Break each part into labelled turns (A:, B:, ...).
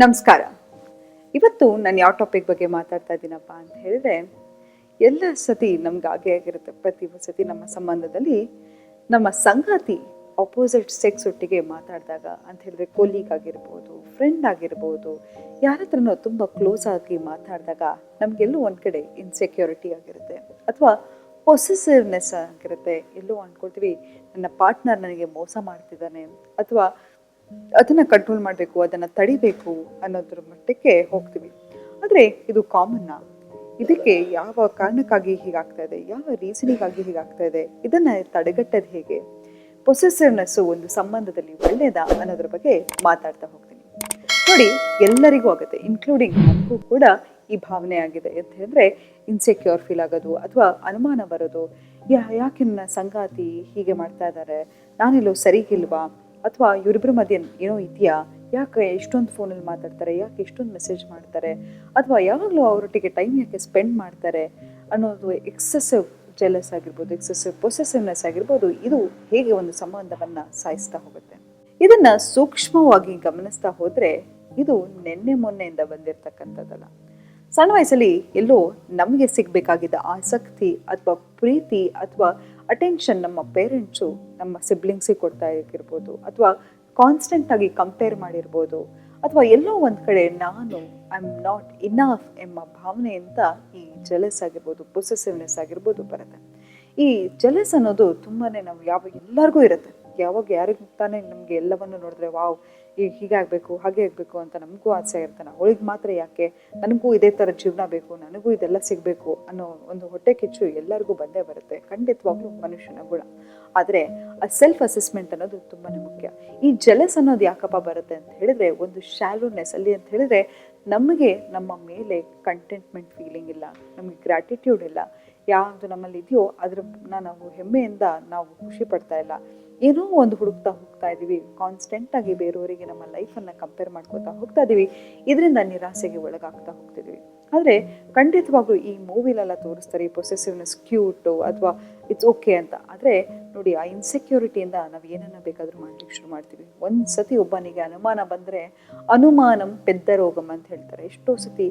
A: ನಮಸ್ಕಾರ. ಇವತ್ತು ನಾನು ಯಾವ ಟಾಪಿಕ್ ಬಗ್ಗೆ ಮಾತಾಡ್ತಾ ಇದ್ದೀನಪ್ಪ ಅಂತ ಹೇಳಿದ್ರೆ, ಎಲ್ಲ ಸತಿ ನಮ್ಗೆ ಹಾಗೆ ಆಗಿರುತ್ತೆ. ಪ್ರತಿ ಸತಿ ನಮ್ಮ ಸಂಬಂಧದಲ್ಲಿ ನಮ್ಮ ಸಂಗಾತಿ ಅಪೋಸಿಟ್ ಸೆಕ್ಸ್ ಒಟ್ಟಿಗೆ ಮಾತಾಡಿದಾಗ ಅಂತ ಹೇಳಿದ್ರೆ ಕೊಲೀಗ್ ಆಗಿರ್ಬೋದು ಫ್ರೆಂಡ್ ಆಗಿರ್ಬೋದು ಯಾರ ಹತ್ರನೋ ತುಂಬ ಕ್ಲೋಸ್ ಆಗಿ ಮಾತಾಡಿದಾಗ ನಮಗೆಲ್ಲೂ ಒಂದು ಕಡೆ ಇನ್ಸೆಕ್ಯೂರಿಟಿ ಆಗಿರುತ್ತೆ ಅಥವಾ ಪೊಸೆಸಿವ್ನೆಸ್ ಆಗಿರುತ್ತೆ. ಎಲ್ಲೋ ಅಂದ್ಕೊಳ್ತೀವಿ ನನ್ನ ಪಾರ್ಟ್ನರ್ ನನಗೆ ಮೋಸ ಮಾಡ್ತಿದ್ದಾನೆ ಅಥವಾ ಅದನ್ನ ಕಂಟ್ರೋಲ್ ಮಾಡಬೇಕು, ಅದನ್ನ ತಡಿಬೇಕು ಅನ್ನೋದ್ರ ಮಟ್ಟಕ್ಕೆ ಹೋಗ್ತೀವಿ. ಆದರೆ ಇದು ಕಾಮನ್ನ ಇದಕ್ಕೆ ಯಾವ ಕಾರಣಕ್ಕಾಗಿ ಹೀಗಾಗ್ತಾ ಇದೆ? ಯಾವ ರೀಸನಿಗಾಗಿ ಹೀಗಾಗ್ತಾ ಇದೆ? ಇದನ್ನ ತಡೆಗಟ್ಟೋದು ಹೇಗೆ? ಪೊಸೆಸಿವ್ನೆಸ್ ಒಂದು ಸಂಬಂಧದಲ್ಲಿ ಒಳ್ಳೆಯದಾ ಅನ್ನೋದ್ರ ಬಗ್ಗೆ ಮಾತಾಡ್ತಾ ಹೋಗ್ತೀನಿ. ನೋಡಿ, ಎಲ್ಲರಿಗೂ ಆಗುತ್ತೆ ಇನ್ಕ್ಲೂಡಿಂಗ್ ನಮಗೂ ಕೂಡ ಈ ಭಾವನೆ ಆಗಿದೆ. ಅಂತ ಹೇಳಿದ್ರೆ ಇನ್ಸೆಕ್ಯೂರ್ ಫೀಲ್ ಆಗೋದು ಅಥವಾ ಅನುಮಾನ ಬರೋದು. ಯಾ, ಯಾಕೆ ನನ್ನ ಸಂಗಾತಿ ಹೀಗೆ ಮಾಡ್ತಾ ಇದ್ದಾರೆ ನಾನೆಲ್ಲೋ ಸರಿಗಿಲ್ವಾ ಅಥವಾ ಇವರಿಬ್ಬರ ಮಧ್ಯೆ ಏನೋ ಇದೆಯಾ? ಯಾಕೆ ಎಷ್ಟೊಂದು ಫೋನಲ್ಲಿ ಮಾತಾಡ್ತಾರೆ? ಯಾಕೆ ಎಷ್ಟೊಂದು ಮೆಸೇಜ್ ಮಾಡ್ತಾರೆ? ಅಥವಾ ಯಾವಾಗಲೂ ಅವರೊಟ್ಟಿಗೆ ಟೈಮ್ ಯಾಕೆ ಸ್ಪೆಂಡ್ ಮಾಡ್ತಾರೆ? ಅನ್ನೋದು ಎಕ್ಸೆಸಿವ್ ಜೆಲಸ್ ಆಗಿರ್ಬೋದು ಎಕ್ಸೆಸಿವ್ ಪೊಸೆಸಿವ್ನೆಸ್ ಆಗಿರ್ಬೋದು, ಇದು ಹೇಗೆ ಒಂದು ಸಂಬಂಧವನ್ನು ಸಾಯಿಸ್ತಾ ಹೋಗುತ್ತೆ? ಇದನ್ನ ಸೂಕ್ಷ್ಮವಾಗಿ ಗಮನಿಸ್ತಾ ಹೋದರೆ ಇದು ನಿನ್ನೆ ಮೊನ್ನೆಯಿಂದ ಬಂದಿರತಕ್ಕಂಥದ್ದಲ್ಲ. ಸಣ್ಣ ವಯಸ್ಸಲ್ಲಿ ಎಲ್ಲೋ ನಮಗೆ ಸಿಗಬೇಕಾಗಿದ್ದ ಆಸಕ್ತಿ ಅಥವಾ ಪ್ರೀತಿ ಅಥವಾ ಅಟೆನ್ಷನ್ ನಮ್ಮ ಪೇರೆಂಟ್ಸು ನಮ್ಮ ಸಿಬ್ಲಿಂಗ್ಸಿಗೆ ಕೊಡ್ತಾ ಇರ್ಬೋದು. ಅಥವಾ ಕಾನ್ಸ್ಟೆಂಟಾಗಿ ಕಂಪೇರ್ ಮಾಡಿರ್ಬೋದು. ಅಥವಾ ಎಲ್ಲೋ ಒಂದು ಕಡೆ ನಾನು ಐ ಆಮ್ ನಾಟ್ ಇನಫ್ ಎಂಬ ಭಾವನೆಯಿಂದ ಈ ಜಲಸ್ ಆಗಿರ್ಬೋದು ಪೊಸೆಸಿವ್ನೆಸ್ ಆಗಿರ್ಬೋದು ಬರುತ್ತೆ. ಈ ಜಲಸ್ ಅನ್ನೋದು ತುಂಬಾ ನಾವು ಯಾವ ಎಲ್ಲರಿಗೂ ಇರುತ್ತೆ. ಯಾವಾಗ ಯಾರಿಗೆ ತಾನೇ ನಮಗೆ ಎಲ್ಲವನ್ನು ನೋಡಿದ್ರೆ, ವಾವ್ ಈಗ ಹೀಗಾಗಬೇಕು ಹಾಗೆ ಆಗಬೇಕು ಅಂತ ನಮಗೂ ಆಸೆ ಇರ್ತಾನೆ ಅವಳಿಗೆ ಮಾತ್ರ ಯಾಕೆ? ನನಗೂ ಇದೇ ಥರ ಜೀವನ ಬೇಕು, ನನಗೂ ಇದೆಲ್ಲ ಸಿಗಬೇಕು ಅನ್ನೋ ಒಂದು ಹೊಟ್ಟೆ ಕಿಚ್ಚು ಎಲ್ಲರಿಗೂ ಬಂದೇ ಬರುತ್ತೆ. ಖಂಡಿತವಾಗ್ಲೂ ಮನುಷ್ಯನ ಗುಣ. ಆದರೆ ಆ ಸೆಲ್ಫ್ ಅಸೆಸ್ಮೆಂಟ್ ಅನ್ನೋದು ತುಂಬಾ ಮುಖ್ಯ. ಈ ಜಲಸ್ ಅನ್ನೋದು ಯಾಕಪ್ಪ ಬರುತ್ತೆ ಅಂತ ಹೇಳಿದ್ರೆ, ಒಂದು ಶಾಲೋನೆಸ್ ಅಲ್ಲಿ ಅಂತ ಹೇಳಿದ್ರೆ, ನಮಗೆ ನಮ್ಮ ಮೇಲೆ ಕಂಟೆಂಟ್ಮೆಂಟ್ ಫೀಲಿಂಗ್ ಇಲ್ಲ, ನಮಗೆ ಗ್ರ್ಯಾಟಿಟ್ಯೂಡ್ ಇಲ್ಲ. ಯಾವುದು ನಮ್ಮಲ್ಲಿ ಇದೆಯೋ ಅದ್ರ ನಾವು ಹೆಮ್ಮೆಯಿಂದ ನಾವು ಖುಷಿ ಪಡ್ತಾ ಇಲ್ಲ. ಏನೋ ಒಂದು ಹುಡುಕ್ತಾ ಹೋಗ್ತಾ ಇದ್ದೀವಿ. ಕಾನ್ಸ್ಟೆಂಟ್ ಆಗಿ ಬೇರೆಯವರಿಗೆ ನಮ್ಮ ಲೈಫನ್ನು ಕಂಪೇರ್ ಮಾಡ್ಕೋತಾ ಹೋಗ್ತಾ ಇದ್ದೀವಿ. ಇದರಿಂದ ನಿರಾಸೆಗೆ ಒಳಗಾಗ್ತಾ ಹೋಗ್ತಿದ್ವಿ ಆದರೆ ಖಂಡಿತವಾಗ್ಲೂ ಈ ಮೂವಿಲೆಲ್ಲ ತೋರಿಸ್ತಾರೆ, ಈ ಪೊಸೆಸಿವ್ನೆಸ್ ಕ್ಯೂಟು ಅಥವಾ ಇಟ್ಸ್ ಓಕೆ ಅಂತ. ಆದರೆ ನೋಡಿ, ಆ ಇನ್ಸೆಕ್ಯೂರಿಟಿಯಿಂದ ನಾವು ಏನನ್ನ ಬೇಕಾದರೂ ಮಾಡ್ಲಿಕ್ಕೆ ಶುರು ಮಾಡ್ತೀವಿ. ಒಂದು ಸತಿ ಒಬ್ಬನಿಗೆ ಅನುಮಾನ ಬಂದರೆ, ಅನುಮಾನಂ ಪೆದ್ದ ರೋಗಂ ಅಂತ ಹೇಳ್ತಾರೆ. ಎಷ್ಟೋ ಸತಿ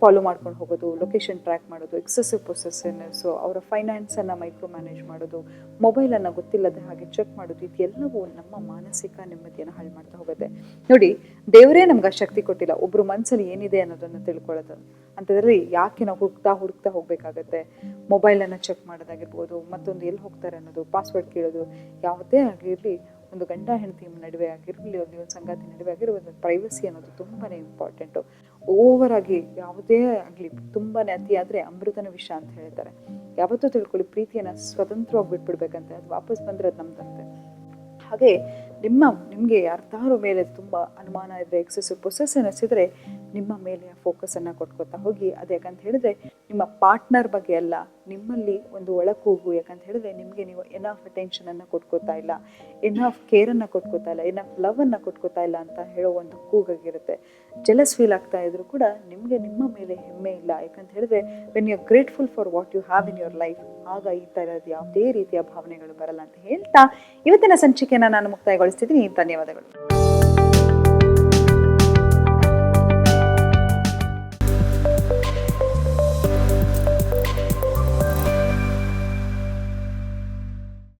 A: ಫಾಲೋ ಮಾಡ್ಕೊಂಡು ಹೋಗೋದು ಲೊಕೇಶನ್ ಟ್ರ್ಯಾಕ್ ಮಾಡೋದು ಎಕ್ಸೆಸಿವ್ ಪೊಸೆಸಿವ್ನೆಸ್ಸು ಅವರ ಫೈನಾನ್ಸನ್ನು ಮೈಕ್ರೋ ಮ್ಯಾನೇಜ್ ಮಾಡೋದು ಮೊಬೈಲನ್ನು ಗೊತ್ತಿಲ್ಲದೆ ಹಾಗೆ ಚೆಕ್ ಮಾಡೋದು, ಇದೆಲ್ಲವೂ ನಮ್ಮ ಮಾನಸಿಕ ನೆಮ್ಮದಿಯನ್ನು ಹಾಳು ಮಾಡ್ತಾ ಹೋಗುತ್ತೆ. ನೋಡಿ, ದೇವರೇ ನಮ್ಗೆ ಆ ಶಕ್ತಿ ಕೊಟ್ಟಿಲ್ಲ. ಒಬ್ಬರು ಮನಸ್ಸಲ್ಲಿ ಏನಿದೆ ಅನ್ನೋದನ್ನು ತಿಳ್ಕೊಳ್ಳೋದು. ಅಂತಂದ್ರೆ ಯಾಕೆ ನಾವು ಹುಡುಕ್ತಾ ಹುಡುಕ್ತಾ ಹೋಗಬೇಕಾಗತ್ತೆ? ಮೊಬೈಲನ್ನು ಚೆಕ್ ಮಾಡೋದಾಗಿರ್ಬೋದು, ಮತ್ತೊಂದು ಎಲ್ಲಿ ಹೋಗ್ತಾರೆ ಅನ್ನೋದು ಪಾಸ್ವರ್ಡ್ ಕೇಳೋದು, ಯಾವುದೇ ಆಗಿರಲಿ ಒಂದು ಗಂಡ ಹೆಂಡತಿ ನಡುವೆ ಆಗಿರಲಿ, ಒಂದು ಒಂದು ಸಂಗಾತಿ ನಡುವೆ ಆಗಿರೋ ಒಂದು ಪ್ರೈವಸಿ ಅನ್ನೋದು ತುಂಬಾ ಇಂಪಾರ್ಟೆಂಟು ಓವರ್ ಆಗಿ ಯಾವುದೇ ಆಗಲಿ ತುಂಬಾ ಅತಿ ಆದರೆ ಅಮೃತನ ವಿಷ ಅಂತ ಹೇಳ್ತಾರೆ. ಯಾವತ್ತೂ ತಿಳ್ಕೊಳ್ಳಿ, ಪ್ರೀತಿಯನ್ನು ಸ್ವತಂತ್ರವಾಗಿ ಬಿಟ್ಬಿಡ್ಬೇಕಂತೆ. ಅದು ವಾಪಸ್ ಬಂದರೆ ಅದು ನಮ್ದಂತೆ. ಹಾಗೆ ನಿಮ್ಮ, ನಿಮಗೆ ಯಾರ್ದಾರು ಮೇಲೆ ತುಂಬ ಅನುಮಾನ ಇದ್ದರೆ ಎಕ್ಸೆಸಿವ್ ಪ್ರೊಸೆಸ್ ಇದ್ದರೆ ನಿಮ್ಮ ಮೇಲೆ ಫೋಕಸನ್ನು ಕೊಟ್ಕೋತಾ ಹೋಗಿ. ಅದು ಯಾಕಂತ ಹೇಳಿದ್ರೆ, ನಿಮ್ಮ ಪಾರ್ಟ್ನರ್ ಬಗ್ಗೆ ಅಲ್ಲ, ನಿಮ್ಮಲ್ಲಿ ಒಂದು ಒಳಕೂಗು ಯಾಕಂತ ಹೇಳಿದ್ರೆ, ನಿಮಗೆ ನೀವು ಎನಫ್ ಅಟೆನ್ಷನನ್ನು ಕೊಟ್ಕೋತಾ ಇಲ್ಲ ಎನಫ್ ಕೇರನ್ನು ಕೊಟ್ಕೋತಾ ಇಲ್ಲ ಎನಫ್ ಲವನ್ನು ಕೊಟ್ಕೋತಾ ಇಲ್ಲ ಅಂತ ಹೇಳೋ ಒಂದು ಕೂಗಾಗಿರುತ್ತೆ. ಜೆಲಸ್ ಫೀಲ್ ಆಗ್ತಾ ಇದ್ರು ಕೂಡ ನಿಮಗೆ ನಿಮ್ಮ ಮೇಲೆ ಹೆಮ್ಮೆ ಇಲ್ಲ. ಯಾಕಂತ ಹೇಳಿದ್ರೆ when you grateful for what you have in your life ಆಗ ಈ ಥರದ ಯಾವುದೇ ರೀತಿಯ ಭಾವನೆಗಳು ಬರಲ್ಲ ಅಂತ ಹೇಳ್ತಾ, ಇವತ್ತಿನ ಸಂಚಿಕೆಯನ್ನು ನಾನು ಮುಕ್ತಾಯಗೊಳಿಸ್ತಿದ್ದೀನಿ. ಧನ್ಯವಾದಗಳು.